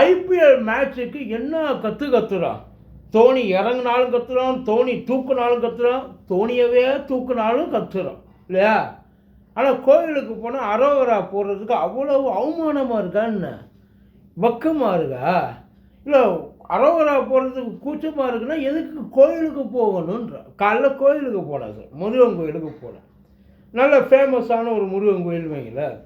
IPL மேட்சுக்கு என்ன கற்று கத்துறான்? தோனி இறங்குனாலும் கத்துறான் தோனி தூக்குனாலும் கத்துறான் தோனியவே தூக்குனாலும் கத்துறான் இல்லையா? ஆனால் கோயிலுக்கு போனால் அரோவரா போடுறதுக்கு அவ்வளவு அவமானமாக இருக்கா என்ன? வக்கமாக இருக்கா? இல்லை அரோவரா போகிறதுக்கு கூச்சமாக இருக்குன்னா எதுக்கு கோயிலுக்கு போகணுன்ற காலைல கோயிலுக்கு போனேன் சார் முருகன் கோயிலுக்கு போனேன். நல்ல ஃபேமஸான ஒரு முருகன் கோயில் வைங்களேன்.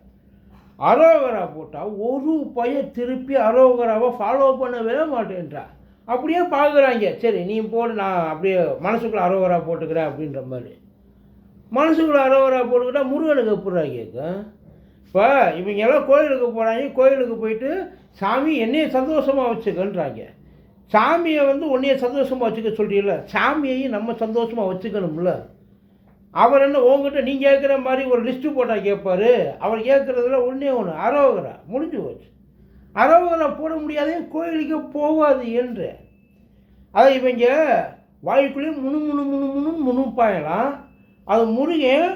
அரோகரா போட்டால் ஒரு பையன் திருப்பி அரோகராவை ஃபாலோ பண்ணவே மாட்டேன்றா. அப்படியே பார்க்குறாங்க சரி நீ போடு நான் அப்படியே மனசுக்குள்ளே அரோகரா போட்டுக்கிறேன் அப்படின்ற மாதிரி. மனசுக்குள்ளே அரோகரா போட்டுக்கிட்டா முருகனுக்கு எப்படா கேட்கும் இப்போ இவங்க எல்லாம் கோயிலுக்கு போகிறாங்க கோயிலுக்கு போயிட்டு சாமி என்னைய சந்தோஷமாக வச்சுக்கன்றாங்க. சாமியை வந்து உன்னைய சந்தோஷமாக வச்சுக்க சொல்கிறீல்ல சாமியையும் நம்ம சந்தோஷமாக வச்சுக்கணும்ல. அவர் என்ன உங்ககிட்ட நீ கேட்குற மாதிரி ஒரு லிஸ்ட்டு போட்டால் கேட்பாரு. அவர் கேட்குறதுல ஒன்றே ஒன்று அரோகரா. முடிஞ்சு போச்சு. அரோகரா போட முடியாதே கோயிலுக்கே போகாது என்று. அதை இவங்க வாய்க்குள்ளேயே முணு முணு முணு முணு முணுப்பாயலாம் அது முருகன்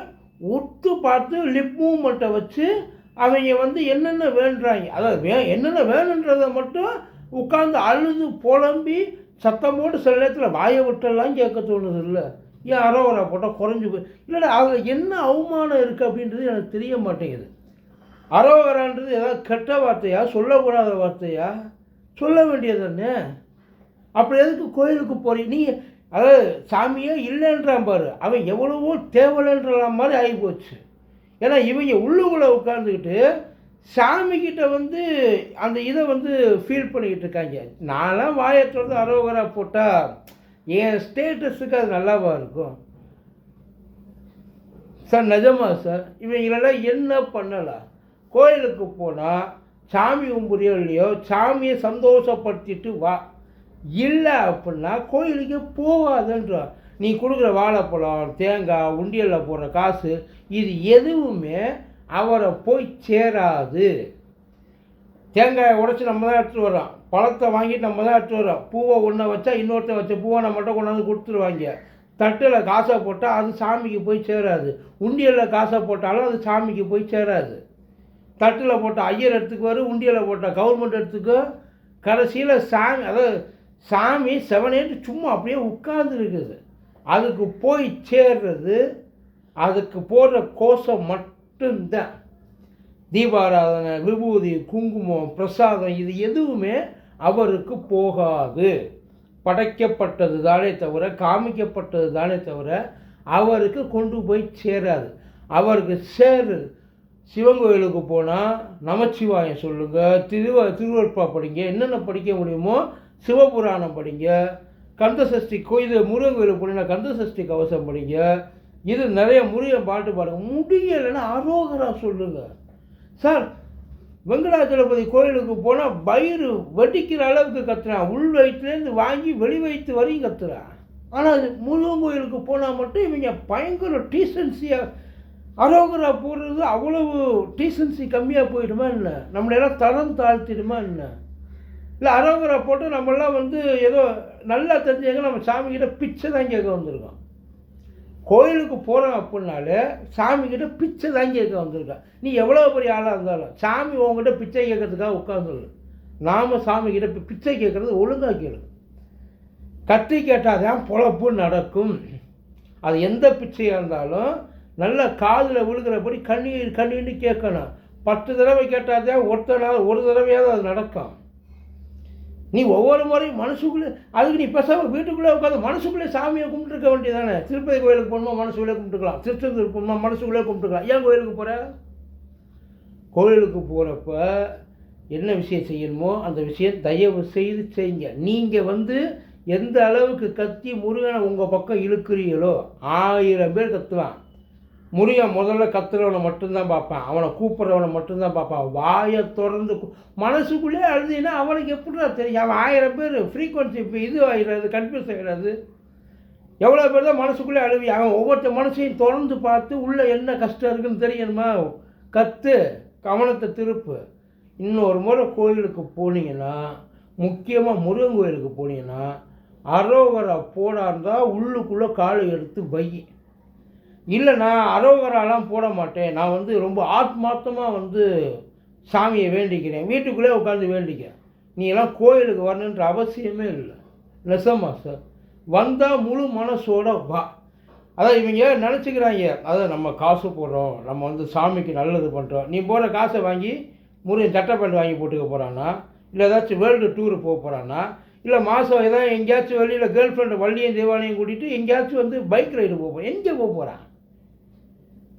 உத்து பார்த்து லிப் மூமெண்ட்டை வச்சு அவங்க வந்து என்னென்ன வேண்டுறாங்க அதாவது வே என்னென்ன வேணுன்றதை மட்டும் உட்காந்து அழுது புலம்பி சத்தம் போட்டு சில நேரத்தில் வாயை விட்டெல்லாம் கேட்க தோணுது இல்லை. ஏன் அரோவரா போட்டால் குறைஞ்சி போய் இல்லைடா அதில் என்ன அவமானம் இருக்குது அப்படின்றது எனக்கு தெரிய மாட்டேங்குது. அரோகரான்றது ஏதாவது கெட்ட வார்த்தையா? சொல்லக்கூடாத வார்த்தையா? சொல்ல வேண்டியது தானே அப்படி எதுக்கு கோயிலுக்கு போகிறீங்க நீ அதாவது சாமியே இல்லைன்றான் பாரு. அவன் எவ்வளவோ தேவலைன்ற மாதிரி ஆகிப்போச்சு. ஏன்னா இவங்க உள்ளுக்குள்ளே உட்காந்துக்கிட்டு சாமிக்கிட்ட வந்து அந்த இதை வந்து ஃபீல் பண்ணிக்கிட்டு இருக்காங்க. நான்லாம் வாயத்தோடு திறந்து அரோகரா போட்டால் என் ஸ்டேட்டஸுக்கு அது நல்லாவா இருக்கும்? சார் நிஜமா சார் இவங்களெல்லாம் என்ன பண்ணலாம் கோயிலுக்கு போனால் சாமி கும்புறியோ இல்லையோ சாமியை சந்தோஷப்படுத்திட்டு வா. இல்லை அப்படின்னா கோயிலுக்கு போகாதுன்றா. நீ கொடுக்குற வாழைப்பழம் தேங்காய் உண்டியலில் போடுற காசு இது எதுவுமே அவரை போய் சேராது. தேங்காயை உடச்சி நம்ம தான் எடுத்துகிட்டு வரோம் பழத்தை வாங்கிட்டு நம்ம தான் எடுத்துகிட்டு வரோம் பூவை ஒன்றை வச்சா இன்னொருத்த வச்ச பூவை நம்மகிட்ட கொண்டாந்து கொடுத்துருவாங்க. தட்டில் காசை போட்டால் அது சாமிக்கு போய் சேராது. உண்டியலில் காசை போட்டாலும் அது சாமிக்கு போய் சேராது. தட்டில் போட்ட ஐயர் எடுத்துக்குவார் உண்டியலில் போட்டால் கவர்மெண்ட் எடுத்துக்கோ. கடைசியில் சாமி அதாவது சாமி செவனேட்டு சும்மா அப்படியே உட்கார்ந்து இருக்குது. அதுக்கு போய் சேர்றது அதுக்கு போடுற கோஷம் மட்டும்தான். தீபாராதனை விபூதி குங்குமம் பிரசாதம் இது எதுவுமே அவருக்கு போகாது. படைக்கப்பட்டது தானே தவிர காமிக்கப்பட்டது தானே தவிர அவருக்கு கொண்டு போய் சேராது. அவருக்கு சேருது சிவன் கோயிலுக்கு போனால் நமச்சிவாயம் சொல்லுங்கள் திருவ திருவற்பா படிங்க என்னென்ன படிக்க முடியுமோ சிவபுராணம் படிங்க கந்தசஷ்டி கோயில் முருகன் கோயிலுக்கு போனீங்கன்னா கந்தசஷ்டி கவசம் படிங்க இது நிறைய முருகன் பாட்டு பாடுங்க. முடியலைன்னா அரோகரா சொல்லுங்கள் சார் வெங்கடாச்சலபதி கோயிலுக்கு போனால் பயிறு வெடிக்கிற அளவுக்கு கத்துறான் உள் வயிற்றுலேருந்து வாங்கி வெளி வயிற்று வரையும் கத்துறான் ஆனால் முருகன் கோயிலுக்கு போனால் மட்டும் இவங்க பயங்கர டீசன்சியாக அரோகரா போடுறது அவ்வளவு டீசன்சி கம்மியாக போயிடுமா என்ன? நம்மளையெல்லாம் தரம் தாழ்த்திடுமா என்ன? இல்லை அரோகரா போட்டு நம்மளாம் வந்து ஏதோ நல்லா தெரிஞ்சவங்க நம்ம சாமிக்கிட்ட பிச்சை தான் கேட்க வந்திருக்கோம். கோயிலுக்கு போகிறோம் அப்படின்னாலே சாமிக்கிட்ட பிச்சை தான் கேட்க வந்திருக்கான் நீ எவ்வளோ பெரிய ஆளாக இருந்தாலும் சாமி உங்ககிட்ட பிச்சை கேட்கறதுக்காக உட்காந்துருது நாம் சாமிக்கிட்ட பிச்சை கேட்குறது ஒழுங்காக கேளு. கத்தி கேட்டால் தான் பொழப்பு நடக்கும். அது எந்த பிச்சையாக இருந்தாலும் நல்ல காதில் விழுகிறபடி கண்ணீர் கண்ணீர்னு கேட்கணும். பத்து தடவை கேட்டால் தான் ஒருத்தனால ஒரு தடவையாவது அது நடக்கும். நீ ஒவ்வொரு முறையும் மனசுக்குள்ளே அதுக்கு நீ பேசாமல் வீட்டுக்குள்ளே உட்காந்து மனசுக்குள்ளே சாமியை கும்பிட்டுருக்க வேண்டியதானே? திருப்பதி கோயிலுக்கு போகணுமா மனசுக்குள்ளே கும்பிட்டுக்கலாம். திருச்செந்தூர் போகணுமா மனசுக்குள்ளே கும்பிட்டுக்கலாம். ஏன் கோயிலுக்கு போகிற கோயிலுக்கு போகிறப்ப என்ன விஷயம் செய்யணுமோ அந்த விஷயம் தயவு செய்து செய்யுங்க. நீங்கள் வந்து எந்த அளவுக்கு கத்தி முருகனை உங்கள் பக்கம் இழுக்கிறீங்களோ ஆயிரம் பேர் கத்துவான். முருகன் முதல்ல கத்துறவனை மட்டும்தான் பார்ப்பேன். அவனை கூப்பிட்றவனை மட்டும்தான் பார்ப்பான். வாயை திறந்து மனசுக்குள்ளே அழுதுன்னா அவனுக்கு எப்படிடா தெரியும்? அவன் ஆயிரம் பேர் ஃப்ரீக்வன்சி இப்போ இது ஆகிடுறது கன்ஃபியூஸ் ஆகிடுறது எவ்வளோ பேர் தான் மனசுக்குள்ளே அழுவி அவன் ஒவ்வொருத்த மனசையும் திறந்து பார்த்து உள்ளே என்ன கஷ்டம் இருக்குன்னு தெரியணுமா? கத்து கவனத்தை திருப்பு. இன்னொரு முறை கோயிலுக்கு போனீங்கன்னா முக்கியமாக முருகன் கோயிலுக்கு போனீங்கன்னா அரோகரா தான் உள்ளுக்குள்ளே காலை எடுத்து வை. இல்லை நான் அரோகராலாம் போட மாட்டேன். நான் வந்து ரொம்ப ஆத்மார்த்தமாக வந்து சாமியை வேண்டிக்கிறேன். வீட்டுக்குள்ளே உட்காந்து வேண்டிக்கிறேன். நீ எல்லாம் கோயிலுக்கு வரணுன்ற அவசியமே இல்லை. நெசமா சார் வந்தால் முழு மனசோட வா. அதான் இவங்க நினச்சிக்கிறாங்க? அதான் நம்ம காசு போடுறோம். நம்ம வந்து சாமிக்கு நல்லது பண்ணுறோம் நீ போகிற காசை வாங்கி முருகன் சட்டை பேண்ட் வாங்கி போட்டுக்க போகிறானா இல்லை ஏதாச்சும் வேர்ல்டு டூர் போக போகிறானா இல்லை மாதம் ஏதாவது எங்கேயாச்சும் வெளியில் கேர்ள் ஃப்ரெண்டு வள்ளியும் தேவாலயம் கூட்டிகிட்டு எங்கேயாச்சும் வந்து பைக் ரைடு போக போகிறேன் எங்கே போக போகிறான்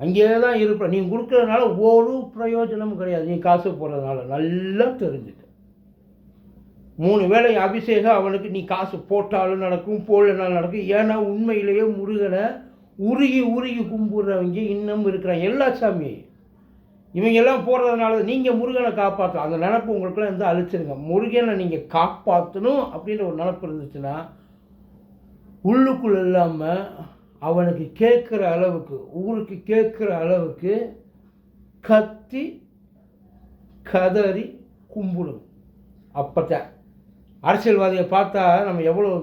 அங்கேயே தான் இருப்ப நீ கொடுக்குறதுனால ஒரு பிரயோஜனமும் கிடையாது. நீ காசு போடுறதுனால. நல்லா தெரிஞ்சுக்க மூணு வேளை அபிஷேகம் அவனுக்கு நீ காசு போட்டாலும் நடக்கும் போடலனாலும் நடக்கும். ஏன்னா உண்மையிலேயே முருகனை உருகி உருகி கும்பிட்றவங்க இன்னும் இருக்கிறாங்க. எல்லா சாமி இவங்க எல்லாம் போடுறதுனால நீங்கள் முருகனை காப்பாற்றலாம் அந்த நினப்பு உங்களுக்குலாம் இருந்து அழிச்சிருங்க. முருகனை நீங்கள் காப்பாற்றணும் அப்படின்ற ஒரு நினப்பு இருந்துச்சுன்னா உள்ளுக்குள் இல்லாமல் அவனுக்கு கேட்குற அளவுக்கு ஊருக்கு கேட்குற அளவுக்கு கத்தி கதறி கும்பிடும். அப்போ அரசியல்வாதியை பார்த்தா நம்ம எவ்வளோ